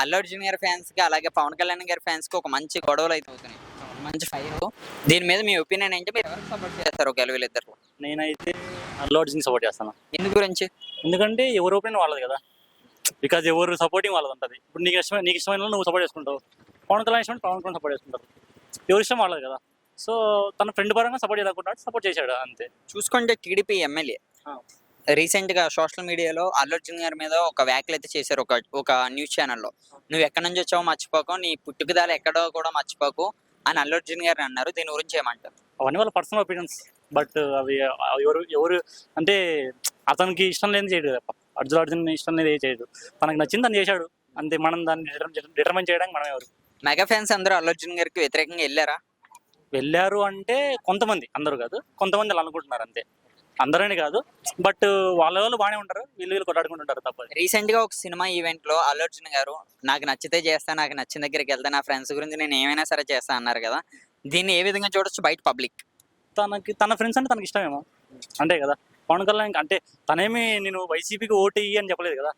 అల్లు అర్జున్ గారి ఫ్యాన్స్కి అలాగే పవన్ కళ్యాణ్ గారి ఫ్యాన్స్కి ఒక మంచి గొడవలు అయితే అవుతున్నాయి మంచి ఫైర్. దీని మీద మీ ఒపీనియన్ ఏంటి? మీరు ఎవరికి సపోర్ట్ చేస్తారు ఒకవేళ వీళ్ళిద్దరు నేనైతే అల్లు అర్జున్ సపోర్ట్ చేస్తాను. ఎందు గురించి? ఎందుకంటే ఎవరు ఒపీనియన్ వాళ్ళది కదా. బికాజ్ ఎవరు సపోర్టింగ్ వాళ్ళది ఉంటుంది. ఇప్పుడు నీకు ఇష్టమైన నీకు ఇష్టమైన నువ్వు సపోర్ట్ చేసుకుంటావు. పవన్ కళ్యాణ్ ఇష్టమైన పవన్ కళ్యాణ్ సపోర్ట్ చేసుకుంటారు. ఎవరి ఇష్టం వాళ్ళది కదా. సో తన ఫ్రెండ్ పరంగా సపోర్ట్ చేయాలనుకుంటాడు సపోర్ట్ చేశాడు అంతే. చూసుకుంటే టీడీపీ ఎమ్మెల్యే. రీసెంట్గా సోషల్ మీడియాలో అల్లు అర్జున్ గారి మీద ఒక వ్యాఖ్యలు అయితే చేశారు ఒక ఒక న్యూస్ ఛానల్లో. నువ్వు ఎక్కడి నుంచి వచ్చావో మర్చిపోకు నీ పుట్టుకదాలు ఎక్కడో కూడా మర్చిపోకు అని అల్లు అర్జున్ గారు అన్నారు. దీని గురించి ఏమంటారు? అవన్నీ వాళ్ళ పర్సనల్ ఒపీనియన్స్ బట్ అవి ఎవరు ఎవరు అంటే అతనికి ఇష్టం లేని చేయడు కదా. అర్జున్ అర్జున్ ఇష్టం లేదు చేయడు. తనకు నచ్చింది తను చేశాడు. అంతే మనం దాన్ని డిటర్మైన్ చేయడానికి మనం ఎవరు? మెగా ఫ్యాన్స్ అందరూ అల్లు అర్జున్ గారికి వ్యతిరేకంగా వెళ్ళారా? వెళ్ళారు అంటే కొంతమంది అందరూ కాదు కొంతమంది అలా అనుకుంటున్నారు అంతే. అందరని కాదు బట్ వాళ్ళ వాళ్ళు బాగానే ఉంటారు వీళ్ళు వీళ్ళు కొట్టాడుకుంటుంటారు తప్ప. రీసెంట్గా ఒక సినిమా ఈవెంట్లో అల్లు అర్జున్ గారు నాకు నచ్చితే చేస్తా నాకు నచ్చిన దగ్గరికి వెళ్తా నా ఫ్రెండ్స్ గురించి నేను ఏమైనా సరే చేస్తా అన్నారు కదా. దీన్ని ఏ విధంగా చూడొచ్చు బయట పబ్లిక్ తనకి తన ఫ్రెండ్స్ అంటే తనకి ఇష్టమేమో. అంతే కదా. పవన్ కళ్యాణ్ అంటే తనేమి నేను వైసీపీకి ఓటు అని చెప్పలేదు కదా.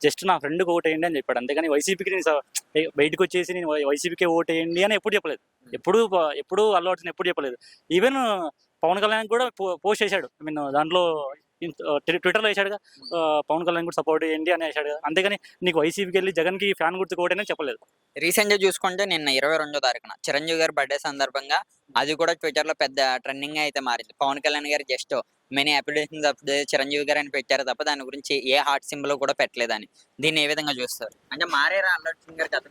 జస్ట్ నా ఫ్రెండ్కి ఓటు వేయండి అని చెప్పాడు. అంతేగాని వైసీపీకి నేను బయటకు వచ్చేసి నేను వైసీపీకి ఓటు వేయండి అని ఎప్పుడు చెప్పలేదు. ఎప్పుడు ఎప్పుడు అల్లు అర్జున్ ఎప్పుడు చెప్పలేదు. ఈవెన్ పవన్ కళ్యాణ్ కూడా పోస్ట్ చేశాడు. ఐ మీన్ దాంట్లో ట్విట్టర్లో ఆ, పవన్ కళ్యాణ్ కూడా సపోర్ట్ చేయండి అని కదా. అంతేగాని నీకు వైసీపీకి వెళ్ళి జగన్కి ఫ్యాన్ గుర్తుకు ఓటేనని చెప్పలేదు. రీసెంట్గా చూసుకుంటే నిన్న ఇరవై రెండో తారీఖున చిరంజీవి గారి బర్త్డే సందర్భంగా అది కూడా ట్విట్టర్లో పెద్ద ట్రెండింగ్ అయితే మారింది. పవన్ కళ్యాణ్ గారు just many applications update Chiranjeevi గారు అని పెట్టారు తప్ప దాని గురించి ఏ హార్ట్ సింబల్ కూడా పెట్టలేదని. దీన్ని ఏ విధంగా చూస్తారు? అంటే మారేరా అల్లు అర్జున్ గారి కథ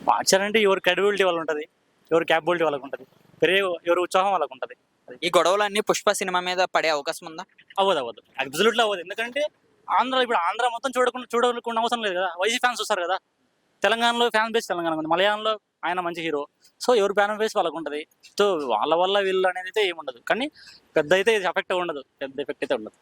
మార్చాలంటే ఎవరు క్రెడిబిలిటీ వాళ్ళకి ఉంటుంది. ఎవరు క్యాపబిలిటీ వాళ్ళకి ఉంటుంది. పెరిగే ఎవరు ఉత్సాహం వాళ్ళకి ఉంటుంది. ఈ గొడవలన్నీ పుష్ప సినిమా మీద పడే అవకాశం ఉందా? అవ్వదు అవ్వదు. అబ్సల్యూట్లీ అవ్వదు. ఎందుకంటే ఆంధ్ర ఇప్పుడు ఆంధ్ర మొత్తం చూడకుండా చూడకుండా అవసరం లేదు కదా. వైసీ ఫ్యాన్స్ వస్తారు కదా. తెలంగాణలో ఫ్యాన్ బేస్ తెలంగాణ ఉంది. మలయాళంలో ఆయన మంచి హీరో. సో ఎవరు ఫ్యాన్ బేస్ వాళ్ళకు ఉంటుంది సో వాళ్ళ వల్ల వీళ్ళు అనేది అయితే ఏముండదు. కానీ పెద్ద అయితే ఎఫెక్ట్ ఉండదు. పెద్ద ఎఫెక్ట్ అయితే ఉండదు.